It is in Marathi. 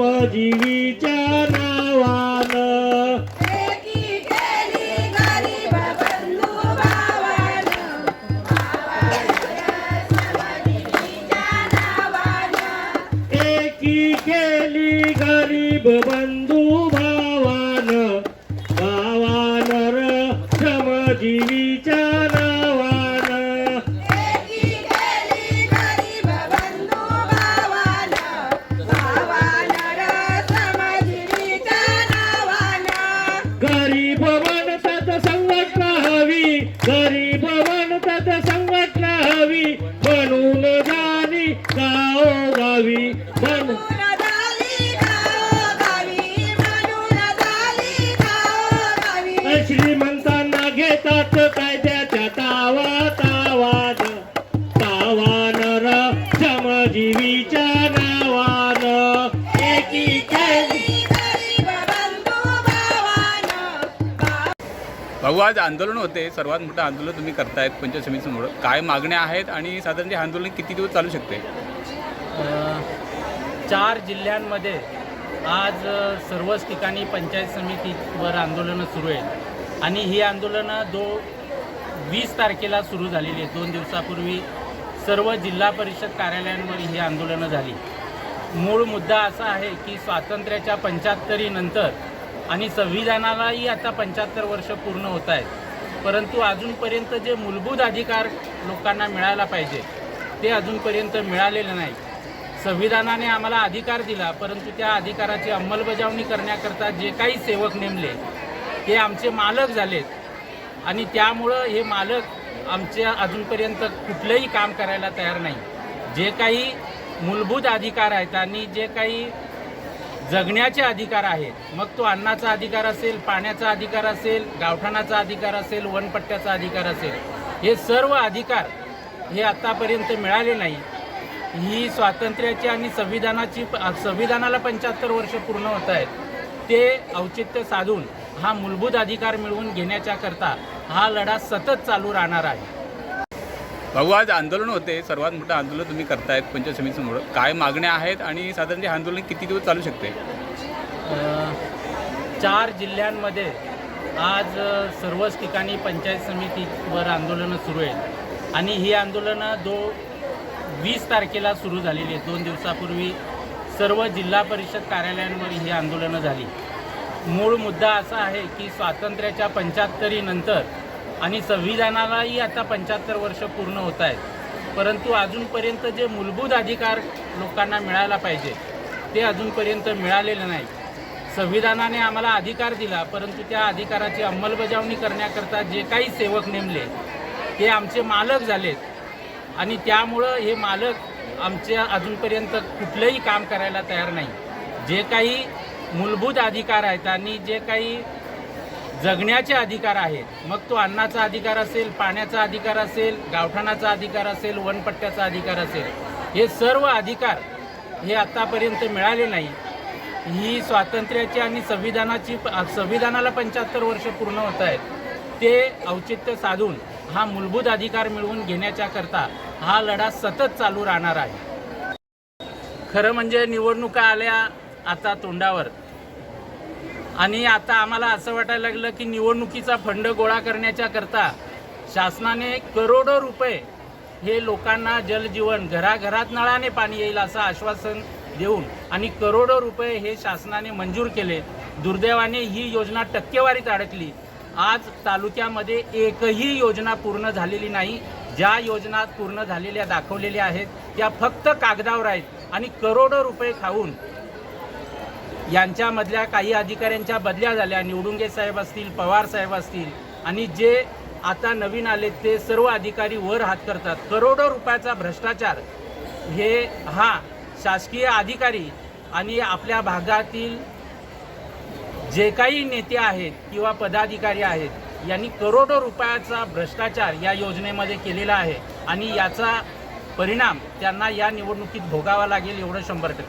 श्रमजीवीच्या नावानं. एकी केली गरीब बंधू भावानं, भावान भावानर श्रमजीवीच्या भाऊ आज आंदोलन होते. सर्वात मोठं आंदोलन तुम्ही करतायत पंचायत समितीसमोर काय मागण्या आहेत आणि साधारण हे आंदोलन किती दिवस चालू शकते? चार जिल्ह्यांमध्ये आज सर्वच ठिकाणी पंचायत समितीवर आंदोलनं सुरू आहेत. आणि ही आंदोलनं दो वीस तारखेला सुरू झालेली आहेत. दोन दिवसापूर्वी सर्व जिल्हा परिषद कार्यालयांवर ही आंदोलनं झाली. मूळ मुद्दा असा आहे की स्वातंत्र्याच्या पंच्याहत्तरीनंतर आणि संविधानालाही आता पंच्याहत्तर वर्ष पूर्ण होत आहेत. परंतु अजूनपर्यंत जे मूलभूत अधिकार लोकांना मिळायला पाहिजे ते अजूनपर्यंत मिळालेले नाही. संविधानाने आम्हाला अधिकार दिला परंतु त्या अधिकाराची अंमलबजावणी करण्याकरता जे काही सेवक नेमले ते आमचे मालक झालेत. आणि त्यामुळं हे मालक आमच्या अजूनपर्यंत कुठलंही काम करायला तयार नाही. जे काही मूलभूत अधिकार आहेत आणि जे काही जगण्याचे अधिकार आहेत. मग तो अन्नाचा अधिकार असेल पाण्याचा अधिकार असेल गावठाणाचा अधिकार असेल वनपट्ट्याचा अधिकार असेल हे सर्व अधिकार हे आत्तापर्यंत मिळाले नाही. ही स्वातंत्र्याची आणि संविधानाची संविधानाला पंच्याहत्तर वर्ष पूर्ण होत आहेत. ते औचित्य साधून हा मूलभूत अधिकार मिळवून घेण्याच्या करता हा लढा सतत चालू राहणार आहे. भाऊ आज आंदोलन होते. सर्वात मोठं आंदोलन तुम्ही करतायत पंचायत समितीसमोर काय मागण्या आहेत आणि साधारण हे आंदोलन किती दिवस चालू शकते? चार जिल्ह्यांमध्ये आज सर्वच ठिकाणी पंचायत समितीवर आंदोलनं सुरू आहेत. आणि ही आंदोलनं दो वीस तारखेला सुरू झालेली आहेत. दोन दिवसापूर्वी सर्व जिल्हा परिषद कार्यालयांवर ही आंदोलनं झाली. मूळ मुद्दा असा आहे की स्वातंत्र्याच्या पंच्याहत्तरीनंतर आणि संविधानालाही आता पंच्याहत्तर वर्ष पूर्ण होत आहेत. परंतु अजूनपर्यंत जे मूलभूत अधिकार लोकांना मिळायला पाहिजे ते अजूनपर्यंत मिळालेले नाही. संविधानाने आम्हाला अधिकार दिला परंतु त्या अधिकाराची अंमलबजावणी करण्याकरता जे काही सेवक नेमले ते आमचे मालक झालेत. आणि त्यामुळं हे मालक आमच्या अजूनपर्यंत कुठलंही काम करायला तयार नाही. जे काही मूलभूत अधिकार आहेत आणि जे काही जगण्याचे अधिकार आहेत. मग तो अन्नाचा अधिकार असेल पाण्याचा अधिकार असेल गावठाणाचा अधिकार असेल वनपट्ट्याचा अधिकार असेल हे सर्व अधिकार हे आत्तापर्यंत मिळाले नाही. ही स्वातंत्र्याची आणि संविधानाची संविधानाला पंच्याहत्तर वर्ष पूर्ण होत आहेत. ते औचित्य साधून हा मूलभूत अधिकार मिळवून घेण्याच्या करता हा लढा सतत चालू राहणार आहे. खरं म्हणजे निवडणुका आल्या आता तोंडावर. आणि आता आम्हाला असं वाटायला लागलं की निवडणुकीचा फंड गोळा करण्याच्या करता शासनाने करोडो रुपये हे लोकांना जलजीवन घराघरात नळाने पाणी येईल असं आश्वासन देऊन आणि करोडो रुपये हे शासनाने मंजूर केले. दुर्दैवाने ही योजना टक्केवारीत अडकली. आज तालुक्यामध्ये एकही योजना पूर्ण झालेली नाही. ज्या योजना पूर्ण झालेल्या दाखवलेल्या आहेत त्या फक्त कागदावर आहेत आणि करोडो रुपये खाऊन यांच्यामधल्या काही अधिकाऱ्यांच्या बदल्या झाल्या. निवडुंगे साहेब असतील पवार साहेब असतील आणि जे आता नवीन आले ते सर्व अधिकारी वर हात करतात. करोडो रुपयाचा भ्रष्टाचार हे हा शासकीय अधिकारी आणि आपल्या भागातील जे काही नेते आहेत किंवा पदाधिकारी आहेत यांनी करोडो रुपयाचा भ्रष्टाचार या योजनेमध्ये केलेला आहे. आणि याचा परिणाम त्यांना या निवडणुकीत भोगावा लागेल एवढं शंभर टक्के.